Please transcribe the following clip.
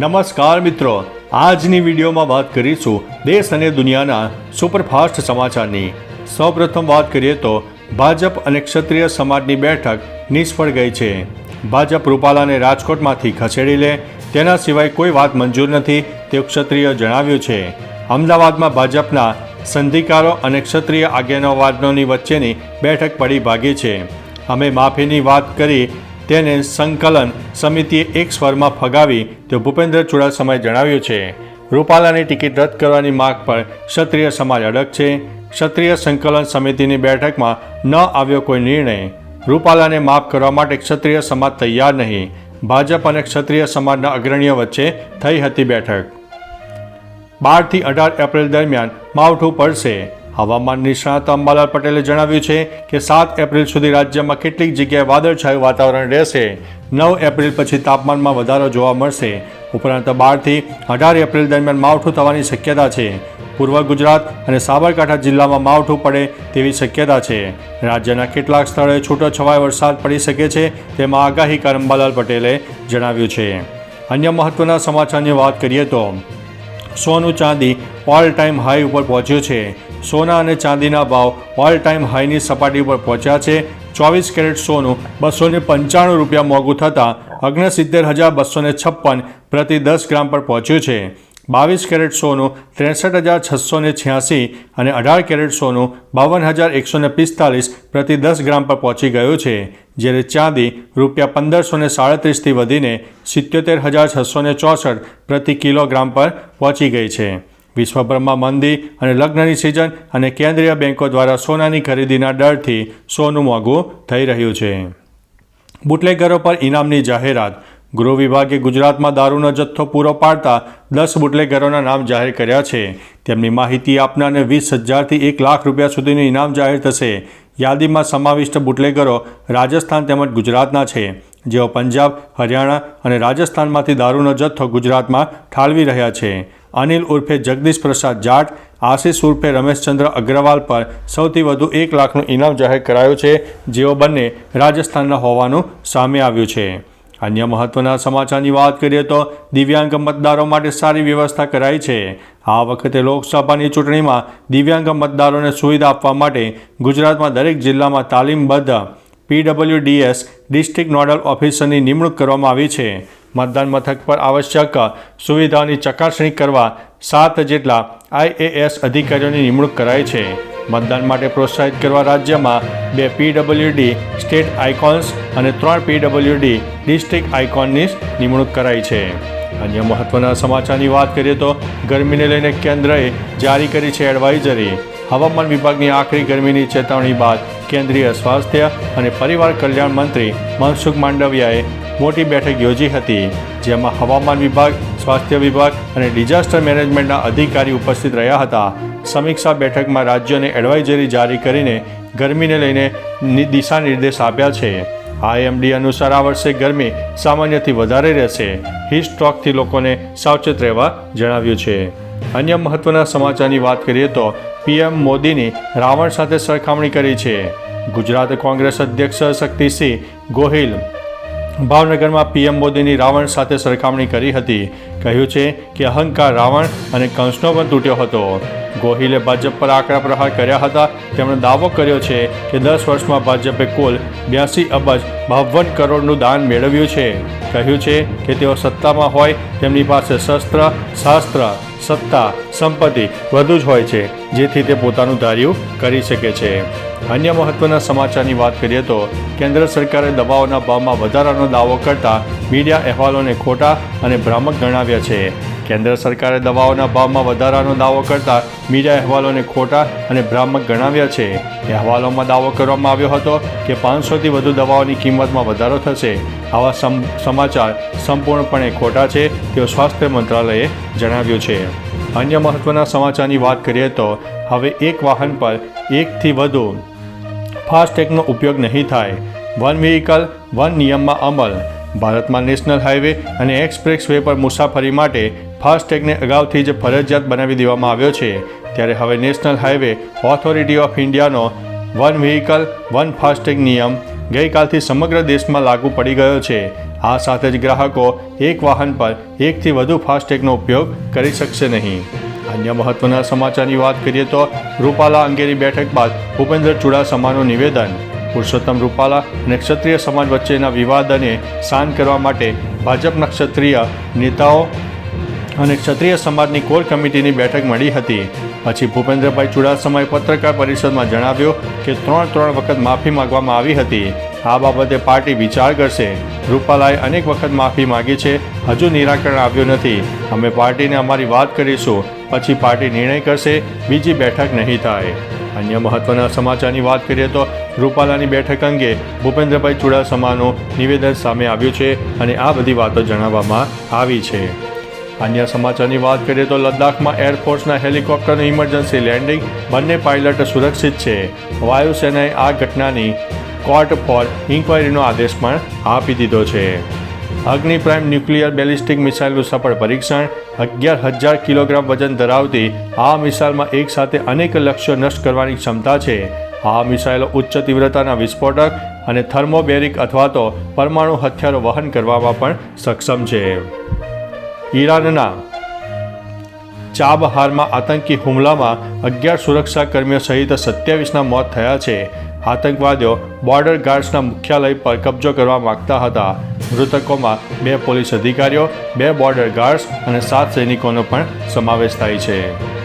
નમસ્કાર મિત્રો. આજની વિડીયોમાં વાત કરીશું દેશ અને દુનિયાના સુપરફાસ્ટ સમાચારની. સૌપ્રથમ વાત કરીએ તો ભાજપ અને ક્ષત્રિય સમાજની બેઠક નિષ્ફળ ગઈ છે. ભાજપ રૂપાલાને રાજકોટમાંથી ખસેડી લે, તેના સિવાય કોઈ વાત મંજૂર નથી તેવું ક્ષત્રિય જણાવ્યું છે. અમદાવાદમાં ભાજપના સંધિકારો અને ક્ષત્રિય આગેવાનોની વચ્ચેની બેઠક પડી ભાગી છે. અમે માફીની વાત કરી તેને સંકલન સમિતિએ એક સ્વરમાં ફગાવી તે ભૂપેન્દ્ર ચુડાસમાએ જણાવ્યું છે, રૂપાલાની ટિકિટ રદ કરવાની માગ પર ક્ષત્રિય સમાજ અડગ છે. ક્ષત્રિય સંકલન સમિતિની બેઠકમાં ન આવ્યો કોઈ નિર્ણય. રૂપાલાને માફ કરવા માટે ક્ષત્રિય સમાજ તૈયાર નહીં. ભાજપ અને ક્ષત્રિય સમાજના અગ્રણીઓ વચ્ચે થઈ હતી બેઠક. બારથી અઢાર એપ્રિલ દરમિયાન માવઠું પડશે. હવામાન નિષ્ણાત અંબાલાલ પટેલે જણાવ્યું છે કે સાત એપ્રિલ સુધી રાજ્યમાં કેટલીક જગ્યાએ વાદળછાયું વાતાવરણ રહેશે. નવ એપ્રિલ પછી તાપમાનમાં વધારો જોવા મળશે. ઉપરાંત બારથી અઢાર એપ્રિલ દરમિયાન માવઠું થવાની શક્યતા છે. પૂર્વ ગુજરાત અને સાબરકાંઠા જિલ્લામાં માવઠું પડે તેવી શક્યતા છે. રાજ્યના કેટલાક સ્થળોએ છૂટો છવાયો વરસાદ પડી શકે છે તેમાં આગાહીકાર અંબાલાલ પટેલે જણાવ્યું છે. અન્ય મહત્વના સમાચારની વાત કરીએ તો, સોનું ચાંદી ઓલ ટાઈમ હાઈ ઉપર પહોંચ્યું છે. સોના અને ચાંદીના ભાવ ઓલ ટાઈમ હાઈની સપાટી પર પહોંચ્યા છે. ચોવીસ કેરેટ સોનું બસો ને પંચાણું રૂપિયા મોંઘું થતાં અગ્નસિત્તેર હજાર બસો ને છપ્પન પ્રતિ દસ ગ્રામ પર પહોંચ્યું છે. બાવીસ કેરેટ સોનું ત્રેસઠ હજાર છસો ને છ્યાસી અને અઢાર કેરેટ સોનું બાવન હજાર એકસો ને પિસ્તાલીસ પ્રતિ દસ ગ્રામ પર પહોંચી ગયું છે, જ્યારે ચાંદી રૂપિયા પંદરસો ને સાડત્રીસથી વધીને સિત્યોતેર હજાર છસો ને ચોસઠ પ્રતિ કિલોગ્રામ પર પહોંચી ગઈ છે. વિશ્વભરમાં મંદી અને લગ્નની સિઝન અને કેન્દ્રીય બેન્કો દ્વારા સોનાની ખરીદીના ડરથી સોનું મોંઘું થઈ રહ્યું છે. બુટલેગરો પર ઇનામની જાહેરાત. ગૃહ વિભાગે ગુજરાતમાં દારૂનો જથ્થો પૂરો પાડતા દસ બુટલેગરોના નામ જાહેર કર્યા છે. તેમની માહિતી આપનારને વીસ હજારથી એક લાખ રૂપિયા સુધીનું ઇનામ જાહેર થશે. યાદીમાં સમાવિષ્ટ બુટલેગરો રાજસ્થાન તેમજ ગુજરાતના છે. જેઓ પંજાબ, હરિયાણા અને રાજસ્થાનમાંથી દારૂનો જથ્થો ગુજરાતમાં ઠાલવી રહ્યા છે. અનિલ ઉર્ફે જગદીશ પ્રસાદ જાટ, આશિષ ઉર્ફે રમેશચંદ્ર અગ્રવાલ પર સૌથી વધુ એક લાખનું ઇનામ જાહેર કરાયું છે, જેઓ બંને રાજસ્થાનના હોવાનું સામે આવ્યું છે. અન્ય મહત્વના સમાચારની વાત કરીએ તો દિવ્યાંગ મતદારો માટે સારી વ્યવસ્થા કરાઈ છે. આ વખતે લોકસભાની ચૂંટણીમાં દિવ્યાંગ મતદારોને સુવિધા આપવા માટે ગુજરાતમાં દરેક જિલ્લામાં તાલીમબદ્ધ પીડબ્લ્યુડીએસ ડિસ્ટ્રિક્ટ નોડલ ઓફિસરની નિમણૂક કરવામાં આવી છે. મતદાન મથક પર આવશ્યક સુવિધાઓની ચકાસણી કરવા સાત જેટલા આઈએએસ અધિકારીઓની નિમણૂક કરાઈ છે. મતદાન માટે પ્રોત્સાહિત કરવા રાજ્યમાં બે પીડબ્લ્યુડી સ્ટેટ આઇકોન્સ અને ત્રણ પીડબ્લ્યુડી ડિસ્ટ્રિક્ટ આઇકોનની નિમણૂક કરાઈ છે. અન્ય મહત્વના સમાચારની વાત કરીએ તો ગરમીને લઈને કેન્દ્રએ જારી કરી છે એડવાઇઝરી. હવામાન વિભાગની આખરી ગરમીની ચેતવણી બાદ કેન્દ્રીય સ્વાસ્થ્ય અને પરિવાર કલ્યાણ મંત્રી મનસુખ માંડવિયાએ મોટી બેઠક યોજી હતી, જેમાં હવામાન વિભાગ, સ્વાસ્થ્ય વિભાગ અને ડિઝાસ્ટર મેનેજમેન્ટના અધિકારી ઉપસ્થિત રહ્યા હતા. સમીક્ષા બેઠકમાં રાજ્યોને એડવાઇઝરી જારી કરીને ગરમીને લઈને દિશા નિર્દેશ આપ્યા છે. આઈએમડી અનુસાર આ વર્ષે ગરમી સામાન્યથી વધારે રહેશે. હીટ સ્ટ્રોકથી લોકોને સાવચેત રહેવા જણાવ્યું છે. અન્ય મહત્વના સમાચારની વાત કરીએ તો, પીએમ મોદીની રાવણ સાથે સરખામણી કરી છે. ગુજરાત કોંગ્રેસ અધ્યક્ષ શક્તિસિંહ ગોહિલ ભાવનગરમાં પીએમ મોદીની રાવણ સાથે સરખામણી કરી હતી. કહ્યું છે કે અહંકાર રાવણ અને કંસનો પણ તૂટ્યો હતો. ગોહિલે ભાજપ પર આકરા પ્રહાર કર્યા હતા. તેમણે દાવો કર્યો છે કે દસ વર્ષમાં ભાજપે કુલ બ્યાસી અબજ બાવન કરોડનું દાન મેળવ્યું છે. કહ્યું છે કે તેઓ સત્તામાં હોય, તેમની પાસે શસ્ત્ર, શાસ્ત્ર સત્તા, સંપત્તિ વધુ જ હોય છે, જેથી તે પોતાનું ધાર્યું કરી શકે છે. અન્ય મહત્વના સમાચારની વાત કરીએ તો, કેન્દ્ર સરકારે દવાઓના ભાવમાં વધારાનો દાવો કરતા મીડિયા અહેવાલોને ખોટા અને ભ્રામક ગણાવ્યા છે. કેન્દ્ર સરકારે દવાઓના ભાવમાં વધારાનો દાવો કરતા મીડિયા અહેવાલોને ખોટા અને ભ્રામક ગણાવ્યા છે. અહેવાલોમાં દાવો કરવામાં આવ્યો હતો કે પાંચસોથી વધુ દવાઓની કિંમતમાં વધારો થશે. આવા સમ, સમાચાર સંપૂર્ણપણે ખોટા છે, તેવું સ્વાસ્થ્ય મંત્રાલયે જણાવ્યું છે. અન્ય મહત્વના સમાચારની વાત કરીએ તો હવે એક વાહન પર એકથી વધુ ફાસ્ટેગનો ઉપયોગ નહીં થાય. વન વ્હીકલ, વન નિયમમાં અમલ. ભારતમાં નેશનલ હાઈવે અને એક્સપ્રેસ વે પર મુસાફરી માટે ફાસ્ટેગને અગાઉથી જ ફરજિયાત બનાવી દેવામાં આવ્યો છે. ત્યારે હવે નેશનલ હાઈવે ઓથોરિટી ઓફ ઇન્ડિયાનો વન વ્હીકલ, વન ફાસ્ટેગ નિયમ ગઈકાલથી સમગ્ર દેશમાં લાગુ પડી ગયો છે. આ સાથે જ ગ્રાહકો એક વાહન પર એકથી વધુ ફાસ્ટેગનો ઉપયોગ કરી શકશે નહીં. અન્ય મહત્વના સમાચારની વાત કરીએ તો રૂપાલા અંગેની બેઠક બાદ ભૂપેન્દ્ર ચુડાસમાનું નિવેદન. પુરુષોત્તમ રૂપાલા અને ક્ષત્રિય સમાજ વચ્ચેના વિવાદને શાંત કરવા માટે ભાજપના ક્ષત્રિય નેતાઓ અને ક્ષત્રિય સમાજની કોર કમિટીની બેઠક મળી હતી. પછી ભૂપેન્દ્રભાઈ ચુડાસમાએ પત્રકાર પરિષદમાં જણાવ્યું કે ત્રણ ત્રણ વખત માફી માંગવામાં આવી હતી. આ બાબતે પાર્ટી વિચાર કરશે. રૂપાલાએ અનેક વખત માફી માંગી છે. હજુ નિરાકરણ આવ્યું નથી. અમે પાર્ટીને અમારી વાત કરીશું. પછી પાર્ટી નિર્ણય કરશે. બીજી બેઠક નહીં થાય. અન્ય મહત્વના સમાચારની વાત કરીએ તો રૂપાલાની બેઠક અંગે ભૂપેન્દ્રભાઈ ચુડાસમાનું નિવેદન સામે આવ્યું છે અને આ બધી વાતો જણાવવામાં આવી છે. અન્ય સમાચારની વાત કરીએ તો લદ્દાખમાં એરફોર્સના હેલિકોપ્ટરનું ઇમરજન્સી લેન્ડિંગ બંને પાયલટ સુરક્ષિત છે. વાયુસેનાએ આ ઘટનાની કોર્ટ ફોર ઇન્ક્વાયરીનો આદેશ પણ આપી દીધો છે. અગ્નિ પ્રાઇમ ન્યુક્લિયર બેલિસ્ટિક મિસાઇલનું સફળ પરીક્ષણ, અગિયાર હજાર કિલોગ્રામ વજન ધરાવતી આ મિસાઇલમાં એક સાથે અનેક લક્ષ્યો નષ્ટ કરવાની ક્ષમતા છે. આ મિસાઇલો ઉચ્ચ તીવ્રતાના વિસ્ફોટક અને થર્મોબેરિક અથવા તો પરમાણુ હથિયારો વહન કરવામાં પણ સક્ષમ છે. ઈરાનના ચાબહારમાં આતંકી હુમલામાં અગિયાર સુરક્ષા કર્મીઓ સહિત સત્યાવીસના મોત થયા છે. આતંકવાદીઓ બોર્ડર ગાર્ડ્સના મુખ્યાલય પર કબજો કરવા માંગતા હતા. મૃતકોમાં બે પોલીસ અધિકારીઓ, બે બોર્ડર ગાર્ડ્સ અને સાત સૈનિકોનો પણ સમાવેશ થાય છે.